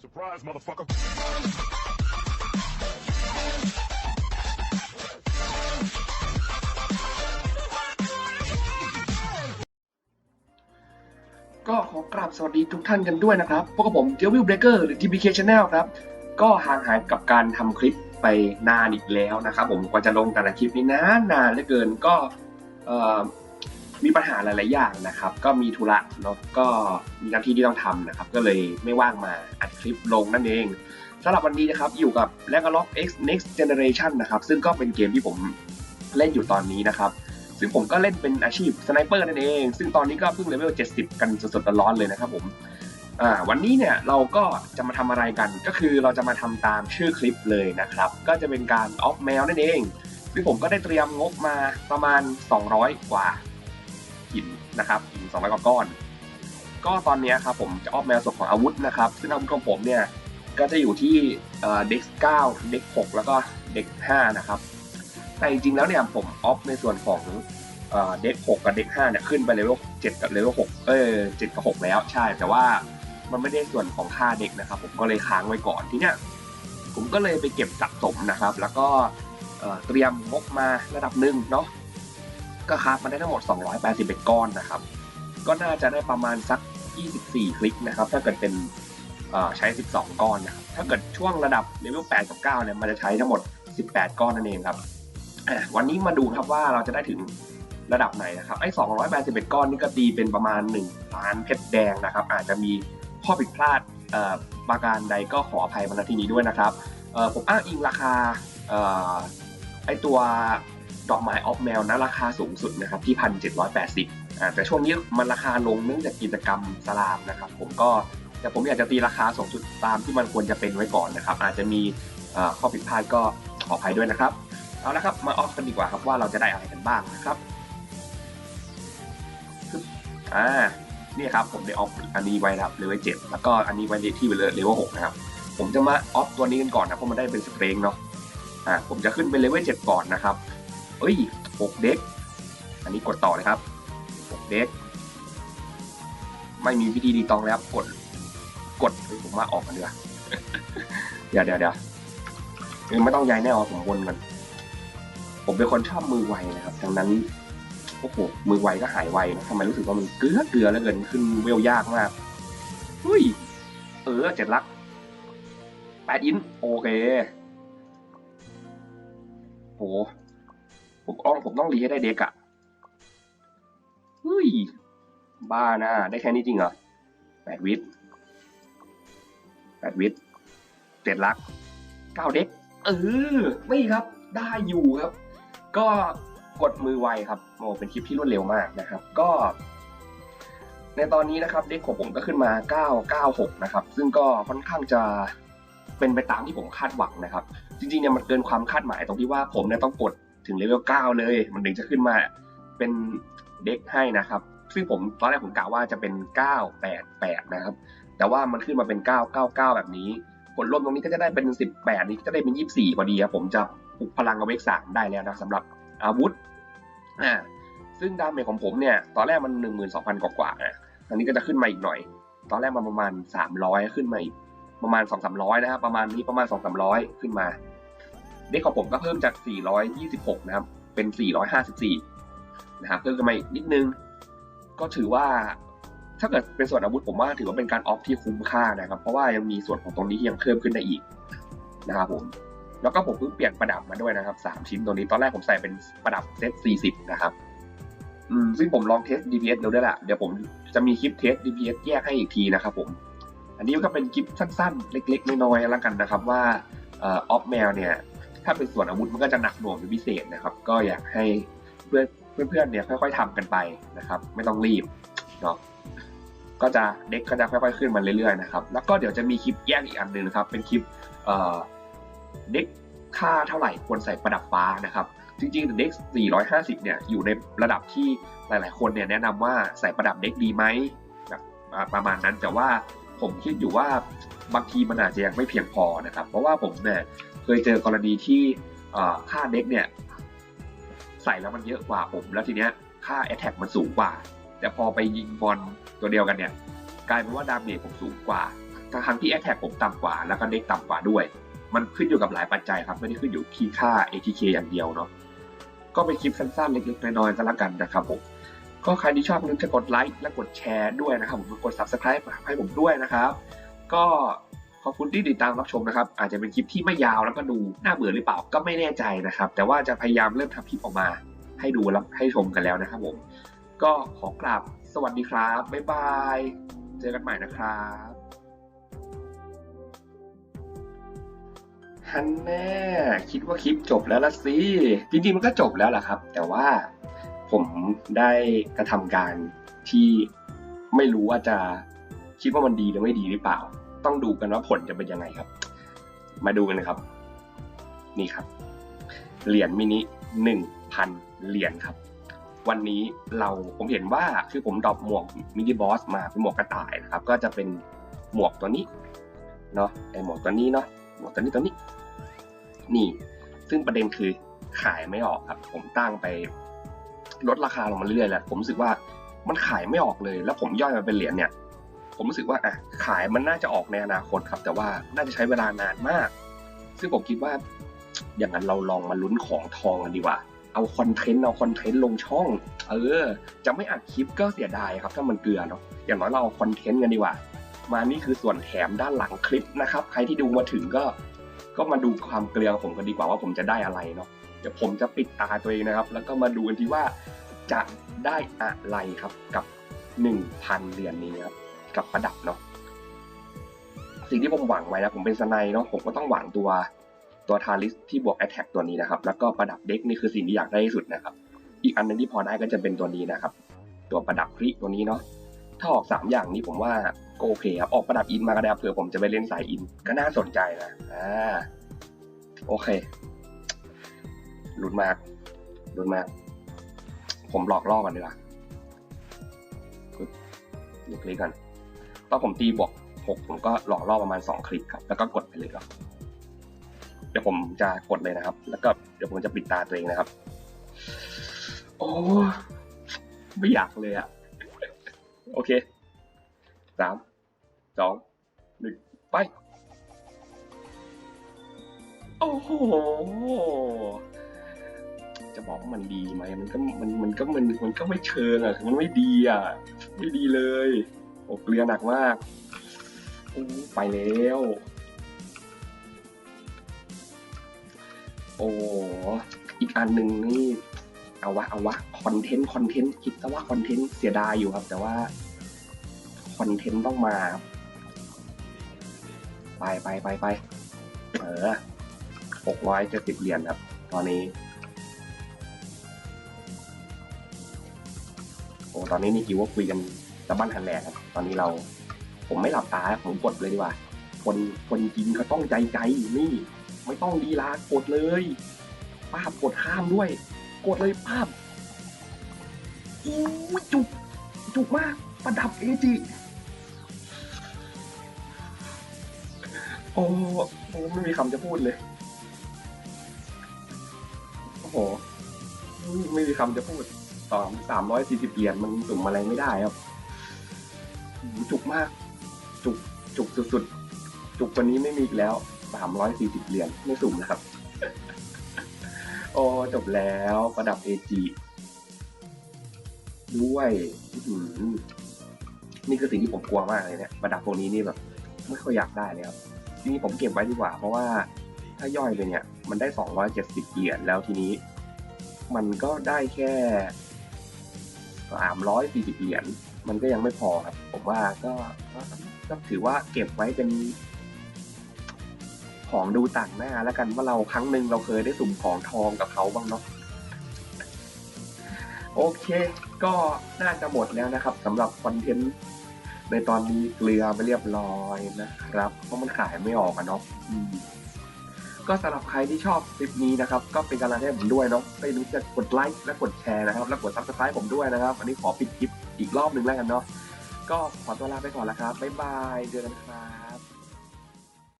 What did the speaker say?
Surprise, motherfucker. ก็ขอกราบสวัสดีทุกท่านกันด้วยนะครับ พวกกับผมเจวิลเบรกเกอร์หรือ TBK Channel ครับ ก็ห่างหายกับการทำคลิปไปนานอีกแล้วนะครับผม กว่าจะลงแต่ละคลิปนี้นานนานเหลือเกิน ก็เอ่อ มีปัญหาหลาย ๆ อย่างนะครับ ก็มีธุระเนาะก็มีหน้าที่ที่ต้องทำนะครับ ก็เลยไม่ว่างมาอัดคลิปลงนั่นเองสำหรับวันนี้นะครับอยู่กับ l e g a l o c X Next Generation นะครับ ซึ่งก็เป็นเกมที่ผมเล่นอยู่ตอนนี้นะครับ ซึ่งผมก็เล่นเป็นอาชีพสไนเปอร์นั่นเอง ซึ่งตอนนี้ก็เพิ่งเลเวล 70 กันสดๆร้อนเลยนะครับผมวันนี้เนี่ยเราก็จะมาทำอะไรกันก็คือเราจะมาทำตามชื่อคลิปเลยนะครับ ก็จะเป็นการออฟแมวนั่นเองซึ่งผมก็ได้เตรียมงบมาประมาณ 200 กว่า หินนะครับหิน200กว่าก้อน ก็ตอนนี้ครับผมจะออฟแมวส่วนของอาวุธนะครับ ซึ่งอาวุธของผมเนี่ยก็จะอยู่ที่เอ่อเด็ก9เด็ก6แล้วก็เด็ก5นะครับแต่จริงๆแล้วเนี่ยผมออฟในส่วนของเด็ก6กับเด็ก5เนี่ยขึ้นไปเลเวล7กับเลเวล6เออ7กับ6แล้วใช่ แต่ว่ามันไม่ได้ส่วนของค่าเด็กนะครับ ผมก็เลยค้างไว้ก่อนทีเนี้ยผมก็เลยไปเก็บสะสมนะครับ แล้วก็เอ่อเตรียมงบมาระดับหนึ่งเนาะ ก็คราฟมาได้ทั้งหมด 281 ก้อนนะครับ ก็น่าจะได้ประมาณสัก 24 คลิกนะครับ ถ้าเกิดเป็นใช้ 12 ก้อนนะครับ ถ้าเกิดช่วงระดับเลเวล 8 กับ 9 เนี่ย มันจะใช้ทั้งหมด 18 ก้อนนั่นเองครับ วันนี้มาดูครับว่าเราจะได้ถึงระดับไหนนะครับ ไอ้ 281 ก้อนนี่ก็ตีเป็นประมาณ 1 ล้านเพชรแดงนะครับ อาจจะมีข้อผิดพลาดประการใดก็ขออภัยมาณที่นี้ด้วยนะครับผมอ้างอิงราคาไอ้ตัว ดอกไม้ออฟแมวนะราคาสูงสุดนะครับที่1,780อ่าแต่ช่วงนี้มันราคาลงเนื่องจากกิจกรรมสลามนะครับ ผมก็แต่ผมอยากจะตีราคาสูงสุดตามที่มันควรจะเป็นไว้ก่อนนะครับ อาจจะมีข้อผิดพลาดก็ขออภัยด้วยนะครับเอาละครับมาออฟกันดีกว่าครับว่าเราจะได้อะไรกันบ้างนะครับอ่านี่ครับผมได้ออฟอันนี้ไว้ครับเลเวลเจ็ดแล้วก็อันนี้ไว้ที่เลเวลหกนะครับผมจะมาออฟตัวนี้กันก่อนนะเพราะมันได้เป็นสเตรงเนาะอ่าผมจะขึ้นเป็นเลเวลเจ็ดก่อนนะครับ เอ้ยหกเด็ก อันนี้กดต่อเลยครับหกเด็ก ไม่มีวิธีดีตองแล้วกด กดผมมาออกกันเดือเดี๋ยวเดี๋ยวเดี๋ยวเออไม่ต้องย้ายแน่ออกผมวนกัน ผมเป็นคนชอบมือไวนะครับ ดังนั้นโอ้โหมือไวก็หายไวนะทำไมรู้สึกว่ามันเกลือเกลือแล้วเกินขึ้นเวลยากมากเฮ้ยเออเจ็ดลักแปดอินโอเคโห ผมต้องผมต้องรีให้ได้เด็กอะเฮ้ย บ้านะได้แค่นี้จริงเหรอแปดวิทแปดวิทเจ็ดลักเก้าเด็กเออไม่ครับ ได้อยู่ครับ ก็กดมือไวครับโอ้เป็นคลิปที่รวดเร็วมากนะครับ ก็ ในตอนนี้นะครับเด็กของผมก็ขึ้นมา 996 นะครับ ซึ่งก็ค่อนข้างจะเป็นไปตามที่ผมคาดหวังนะครับ จริงๆเนี่ยมันเกินความคาดหมายตรงที่ว่าผมเนี่ยต้องกด ถึงเลเวล9เลย มันถึงจะขึ้นมาเป็นเด็กให้นะครับ ซึ่งผมตอนแรกผมกะว่าจะเป็น 988 นะครับ แต่ว่ามันขึ้นมาเป็น 999 แบบนี้ ผลรวมตรงนี้ก็จะได้เป็น 18 นี่ก็จะได้เป็น 24 พอดีครับผมจะปลุกพลังเอาเวกสามได้แล้วนะสำหรับอาวุธอ่าซึ่งดาเมจของผมเนี่ย ตอนแรกมัน 12,000 กว่ากว่าๆนะอันนี้ก็จะขึ้นมาอีกหน่อย ตอนแรกมันประมาณ 300 ขึ้นมาอีกประมาณ 2-300 นะครับ ประมาณนี้ประมาณ 2-300 ขึ้นมา เด็กของผมก็เพิ่มจาก 426 นะครับ เป็น 454 นะครับเพิ่มขึ้นมาอีกนิดนึง ก็ถือว่าถ้าเกิดเป็นส่วนอาวุธผมว่าถือว่าเป็นการออฟที่คุ้มค่านะครับ เพราะว่ายังมีส่วนของตรงนี้ที่ยังเพิ่มขึ้นได้อีกนะครับผมแล้วก็ผมเพิ่งเปลี่ยนประดับมาด้วยนะครับสามชิ้นตัวนี้ตอนแรกผมใส่เป็นประดับเซต40นะครับอืมซึ่งผมลองเทส DPS ดูได้วแหละเดี๋ยวผมจะมีคลิปเทส DPS แยกให้อีกทีนะครับผม อันนี้ก็เป็นคลิปสั้นๆ เล็กๆ น้อยๆแล้วกันนะครับว่าออฟแมวเนี่ย ถ้าเป็นส่วนอาวุธมันก็จะหนักหน่วงเป็นพิเศษนะครับ ก็อยากให้เพื่อนเพื่อนๆเนี่ยค่อยๆทำกันไปนะครับ ไม่ต้องรีบเนาะก็จะเด็กก็จะค่อยๆขึ้นมาเรื่อยๆนะครับ แล้วก็เดี๋ยวจะมีคลิปแยกอีกอันหนึ่งนะครับ เป็นคลิปเด็กค่าเท่าไหร่ควรใส่ประดับฟ้านะครับ จริงๆเด็ก 450 เนี่ยอยู่ในระดับที่หลายๆ คนเนี่ยแนะนำว่าใส่ประดับเด็กดีไหมแบบประมาณนั้นแต่ว่าผมคิดอยู่ว่าบางทีมันอาจจะยังไม่เพียงพอนะครับ เพราะว่าผมเนี่ย เคยเจอกรณีที่ค่าเด็กเนี่ยใส่แล้วมันเยอะกว่าผม แล้วทีเนี้ยค่า Attack มันสูงกว่า แต่พอไปยิงบอลตัวเดียวกันเนี่ยกลายเป็นว่าดาเมจผมสูงกว่าทั้งที่แอคแทกผมต่ำกว่า แล้วก็เด็กต่ำกว่าด้วย มันขึ้นอยู่กับหลายปัจจัยครับ ไม่ได้ขึ้นอยู่ที่ค่า ATK อย่างเดียวเนาะก็เป็นคลิปสั้นๆเล็กๆน้อยๆก็แล้วกันนะครับผมก็ใครที่ชอบอย่าลืมจะกดไลค์และกดแชร์ด้วยนะครับผมกด subscribe ให้ผมด้วยนะครับ ก็ อบคุณที่ติดตามรับชมนะครับ อาจจะเป็นคลิปที่ไม่ยาวแล้วก็ดูน่าเบื่อหรือเปล่าก็ไม่แน่ใจนะครับ แต่ว่าจะพยายามเริ่มทำคลิปออกมา ให้ดูแล้วให้ชมกันแล้วนะครับผม ก็ขอกราบสวัสดีครับ บ๊ายบาย เจอกันใหม่นะครับฮันแน่คิดว่าคลิปจบแล้วละสิจริงๆมันก็จบแล้วล่ะครับ แต่ว่าผมได้กระทำการที่ไม่รู้ว่าจะคิดว่ามันดีหรือไม่ดีหรือเปล่า ต้องดูกันว่าผลจะเป็นยังไงครับ มาดูกันนะครับนี่ครับ เหรียญมินิหนึ่งพันเหรียญครับ วันนี้เราผมเห็นว่าคือผมดรอปหมวกมินิบอสมาเป็นหมวกกระต่ายนะครับ ก็จะเป็นหมวกตัวนี้เนาะไอหมวกตัวนี้เนาะหมวกตัวนี้ตัวนี้ นี่ ซึ่งประเด็นคือขายไม่ออกครับ ผมตั้งไปลดราคาลงมาเรื่อยๆแหละผมรู้สึกว่ามันขายไม่ออกเลย แล้วผมย่อยมาเป็นเหรียญเนี่ย ผมรู้สึกว่าอะขายมันน่าจะออกในอนาคตครับ แต่ว่าน่าจะใช้เวลานานมาก ซึ่งผมคิดว่า อย่างนั้นเราลองมาลุ้นของทองกันดีกว่า เอาคอนเทนต์เอาคอนเทนต์ลงช่อง เออ จะไม่อัดคลิปก็เสียดายครับ ถ้ามันเกลือเนาะอย่างน้อยเราเอาคอนเทนต์กันดีกว่า มานี่คือส่วนแถมด้านหลังคลิปนะครับ ใครที่ดูมาถึงก็ ก็มาดูความเกลือของผมกันดีกว่าว่าผมจะได้อะไรเนาะเดี๋ยวผมจะปิดตาตัวเองนะครับ แล้วก็มาดูกันทีว่าจะได้อะไรครับกับ 1,000 เหรียญนี้ครับ กับประดับเนาะสิ่งที่ผมหวังไว้นะผมเป็นสไนเนาะผมก็ต้องหวังตัวตัวทาริสที่บวกแอตแทกตัวนี้นะครับ แล้วก็ประดับเด็กนี่คือสิ่งที่อยากได้ที่สุดนะครับ อีกอันหนึงที่พอได้ก็จะเป็นตัวนี้นะครับ ตัวประดับคริตัวนี้เนาะถ้าออกสามอย่างนี้ผมว่าก็โอเคครับออกประดับอินมาก็ได้เผื่อผมจะไปเล่นสายอินก็น่าสนใจนะอ่าโอเคลุ้นมากลุ้นมาก ผมหลอกล่อกันดีกว่าดูคลิกกันตอน ผมตีบวกหกผมก็หลอกล่อประมาณสองคลิกครับ แล้วก็กดไปเลยครับ เดี๋ยวผมจะกดเลยนะครับ แล้วก็เดี๋ยวผมจะปิดตาตัวเองนะครับ โอ้ไม่อยากเลยอะโอเคสามสองหนึ่งไป โอ้โหจะบอกว่ามันดีไหมมันก็มันมันก็มันมันก็ไม่เชิงอะคือมันไม่ดีอะ ไม่ดีเลย โอ้เกลือหนักมากไปแล้ว โอ้อีกอันหนึ่งนี่ เอาวะ เอาวะ คอนเทนต์ คอนเทนต์ คิดซะว่าคอนเทนต์เสียดายอยู่ครับ แต่ว่า คอนเทนต์ต้องมาครับไปไปไปไป เออหกร้อยเจ็ดสิบเหรียญครับ ตอนนี้ โอ้ ตอนนี้นี่คิดว่าคุยกัน ตะบ้านหันแหลกครับ ตอนนี้เรา ผมไม่หลับตาผมกดเลยดีกว่า คนคนจริงเขาต้องใจใจนี่ ไม่ต้องดีลากดเลยป้าบกดข้ามด้วย กดเลยป้าบอู้จุกจุกมากประดับเอจิโอ้โหไม่มีคำจะพูดเลยโอ้โหไม่มีคำจะพูดสองสามร้อยสี่สิบเหรียญมันสุ่มอะไรไม่ได้ครับ จุกมาก จุกจุกสุดๆ จุกว่านี้ไม่มีอีกแล้วสามร้อยสี่สิบเหรียญไม่สุ่มนะครับ โอ้จบแล้วประดับเอจิด้วยนี่คือสิ่งที่ผมกลัวมากเลยเนี่ยประดับพวกนี้นี่แบบไม่ค่อยอยากได้เลยครับทีนี้ผมเก็บไว้ดีกว่า เพราะว่าถ้าย่อยไปเนี่ย มันได้สองร้อยเจ็ดสิบเหรียญแล้วทีนี้ มันก็ได้แค่ สามร้อยปีจีเหรียญมันก็ยังไม่พอครับ ผมว่าก็ก็ถือว่าเก็บไว้เป็น ของดูต่างหน้าแล้วกันว่าเราครั้งหนึ่งเราเคยได้สุ่มของทองกับเขาบ้างเนาะโอเค ก็น่าจะหมดแล้วนะครับสำหรับคอนเทนต์ในตอนนี้เกลือไปเรียบร้อยนะครับ เพราะมันขายไม่ออกอะเนาะ ก็สำหรับใครที่ชอบคลิปนี้นะครับ ก็เป็นกำลังใจให้ผมด้วยเนาะไม่รู้จะกดไลค์และกดแชร์นะครับ และกดซับสไครต์ผมด้วยนะครับ วันนี้ขอปิดคลิปอีกรอบหนึ่งแล้วกันเนาะก็ขอตัวลาไปก่อนแล้วครับบ๊ายบายเจอกันครับ